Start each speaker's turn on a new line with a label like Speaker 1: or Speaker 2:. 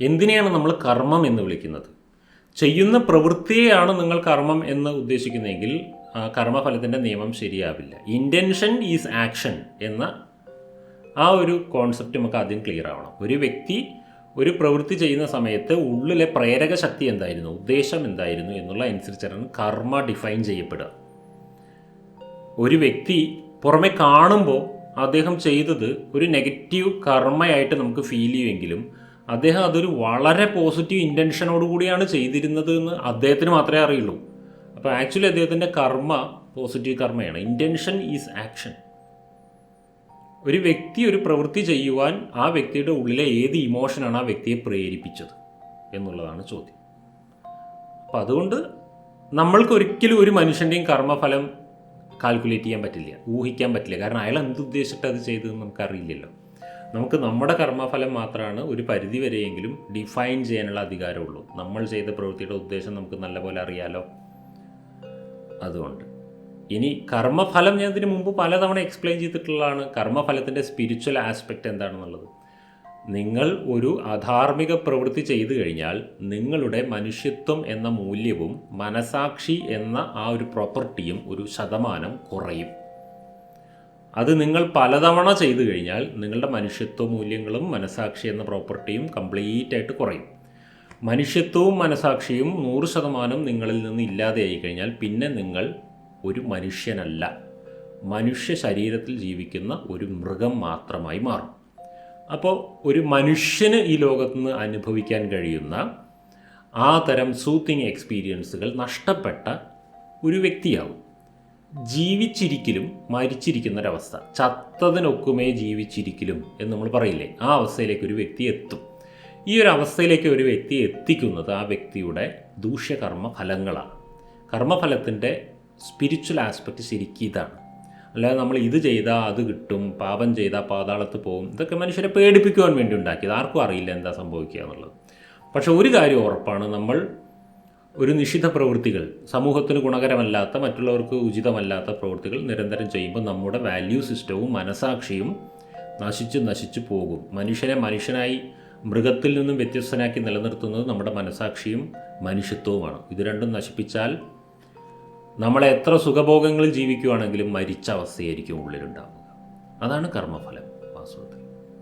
Speaker 1: എന്തിനെയാണ് നമ്മൾ കർമ്മം എന്ന് വിളിക്കുന്നത്? ചെയ്യുന്ന പ്രവൃത്തിയെയാണ് നിങ്ങൾ കർമ്മം എന്ന് ഉദ്ദേശിക്കുന്നതെങ്കിൽ കർമ്മഫലത്തിന്റെ നിയമം ശരിയാവില്ല. ഇന്റൻഷൻ ഈസ് ആക്ഷൻ എന്ന ആ ഒരു കോൺസെപ്റ്റ് നമുക്ക് ആദ്യം ക്ലിയർ ആവണം. ഒരു വ്യക്തി ഒരു പ്രവൃത്തി ചെയ്യുന്ന സമയത്ത് ഉള്ളിലെ പ്രേരക ശക്തി എന്തായിരുന്നു? ഉദ്ദേശം എന്തായിരുന്നു? എന്നുള്ള അനുസരിച്ചാണ് കർമ്മ ഡിഫൈൻ ചെയ്യപ്പെടുക. ഒരു വ്യക്തി പുറമെ കാണുമ്പോൾ അദ്ദേഹം ചെയ്തത് ഒരു നെഗറ്റീവ് കർമ്മയായിട്ട് നമുക്ക് ഫീൽ ചെയ്യുമെങ്കിലും അദ്ദേഹം അതൊരു വളരെ പോസിറ്റീവ് ഇന്റൻഷനോട് കൂടിയാണ് ചെയ്തിരുന്നത് എന്ന് അദ്ദേഹത്തിന് മാത്രമേ അറിയുള്ളൂ. അപ്പോൾ ആക്ച്വലി അദ്ദേഹത്തിന്റെ കർമ്മ പോസിറ്റീവ് കർമ്മയാണ്. ഇന്റൻഷൻ ഈസ് ആക്ഷൻ ഒരു വ്യക്തി ഒരു പ്രവൃത്തി ചെയ്യുവാൻ ആ വ്യക്തിയുടെ ഉള്ളിലെ ഏത് ഇമോഷനാണ് ആ വ്യക്തിയെ പ്രേരിപ്പിച്ചത് എന്നുള്ളതാണ് ചോദ്യം. അപ്പം അതുകൊണ്ട് നമ്മൾക്ക് ഒരിക്കലും ഒരു മനുഷ്യന്റെയും കർമ്മഫലം കാൽക്കുലേറ്റ് ചെയ്യാൻ പറ്റില്ല ഊഹിക്കാൻ പറ്റില്ല. കാരണം അയാൾ എന്ത് ഉദ്ദേശിച്ചിട്ട് അത് ചെയ്തതെന്ന് നമുക്കറിയില്ലല്ലോ. നമുക്ക് നമ്മുടെ കർമ്മഫലം മാത്രമാണ് ഒരു പരിധി വരെയെങ്കിലും ഡിഫൈൻ ചെയ്യാനുള്ള അധികാരമുള്ളൂ. നമ്മൾ ചെയ്ത പ്രവൃത്തിയുടെ ഉദ്ദേശം നമുക്ക് നല്ലപോലെ അറിയാലോ? അതുകൊണ്ട്. ഇനി കർമ്മഫലം ഞാൻ ഇതിനു മുമ്പ് പലതവണ എക്സ്പ്ലെയിൻ ചെയ്തിട്ടുള്ളതാണ്. കർമ്മഫലത്തിന്റെ സ്പിരിച്വൽ ആസ്പെക്റ്റ് എന്താണെന്നുള്ളത്. നിങ്ങൾ ഒരു അധാർമിക പ്രവൃത്തി ചെയ്തു കഴിഞ്ഞാൽ നിങ്ങളുടെ മനുഷ്യത്വം എന്ന മൂല്യവും മനസാക്ഷി എന്ന ആ ഒരു പ്രോപ്പർട്ടിയും ഒരു ശതമാനം കുറയും. അത് നിങ്ങൾ പലതവണ ചെയ്തു കഴിഞ്ഞാൽ നിങ്ങളുടെ മനുഷ്യത്വ മൂല്യങ്ങളും മനസാക്ഷി എന്ന പ്രോപ്പർട്ടിയും കംപ്ലീറ്റ് ആയിട്ട് കുറയും. മനുഷ്യത്വവും മനസാക്ഷിയും നൂറ് ശതമാനം നിങ്ങളിൽ നിന്ന് ഇല്ലാതെയായി കഴിഞ്ഞാൽ പിന്നെ നിങ്ങൾ ഒരു മനുഷ്യനല്ല. മനുഷ്യ ശരീരത്തിൽ ജീവിക്കുന്ന ഒരു മൃഗം മാത്രമായി മാറും. അപ്പോൾ ഒരു മനുഷ്യന് ഈ ലോകത്ത് നിന്ന് അനുഭവിക്കാൻ കഴിയുന്ന ആ തരം സൂത്തിങ് എക്സ്പീരിയൻസുകൾ നഷ്ടപ്പെട്ട ഒരു വ്യക്തിയാവും. ജീവിച്ചിരിക്കലും മരിച്ചിരിക്കുന്നൊരവസ്ഥ. ചത്തതിനൊക്കുമേ ജീവിച്ചിരിക്കലും എന്ന് നമ്മൾ പറയില്ലേ? ആ അവസ്ഥയിലേക്ക് ഒരു വ്യക്തി എത്തും. ഈ ഒരു അവസ്ഥയിലേക്ക് ഒരു വ്യക്തി എത്തിക്കുന്നത് ആ വ്യക്തിയുടെ ദൂഷ്യകർമ്മ ഫലങ്ങളാണ്. കർമ്മഫലത്തിന്റെ സ്പിരിച്വൽ ആസ്പെക്ട് ശരിക്കും ഇതാണ്. അല്ലാതെ നമ്മൾ ഇത് ചെയ്താൽ അത് കിട്ടും പാപം ചെയ്താൽ പാതാളത്ത് പോകും ഇതൊക്കെ മനുഷ്യരെ പേടിപ്പിക്കുവാൻ വേണ്ടി ഉണ്ടാക്കിയത്. ആർക്കും അറിയില്ല എന്താ സംഭവിക്കുക എന്നുള്ളത്. പക്ഷെ ഒരു കാര്യം ഉറപ്പാണ് നമ്മൾ ഒരു നിഷിദ്ധ പ്രവൃത്തികൾ സമൂഹത്തിന് ഗുണകരമല്ലാത്ത മറ്റുള്ളവർക്ക് ഉചിതമല്ലാത്ത പ്രവൃത്തികൾ നിരന്തരം ചെയ്യുമ്പോൾ നമ്മുടെ വാല്യൂ സിസ്റ്റവും മനസാക്ഷിയും നശിച്ച് നശിച്ചു പോകും. മനുഷ്യനെ മനുഷ്യനായി മൃഗത്തിൽ നിന്നും വ്യത്യസ്തനാക്കി നിലനിർത്തുന്നത് നമ്മുടെ മനസാക്ഷിയും മനുഷ്യത്വവുമാണ്. ഇത് രണ്ടും നശിപ്പിച്ചാൽ നമ്മളെ എത്ര സുഖഭോഗങ്ങളിൽ ജീവിക്കുകയാണെങ്കിലും മരിച്ച അവസ്ഥയായിരിക്കും ഉള്ളിലുണ്ടാവുക. അതാണ് കർമ്മഫലം.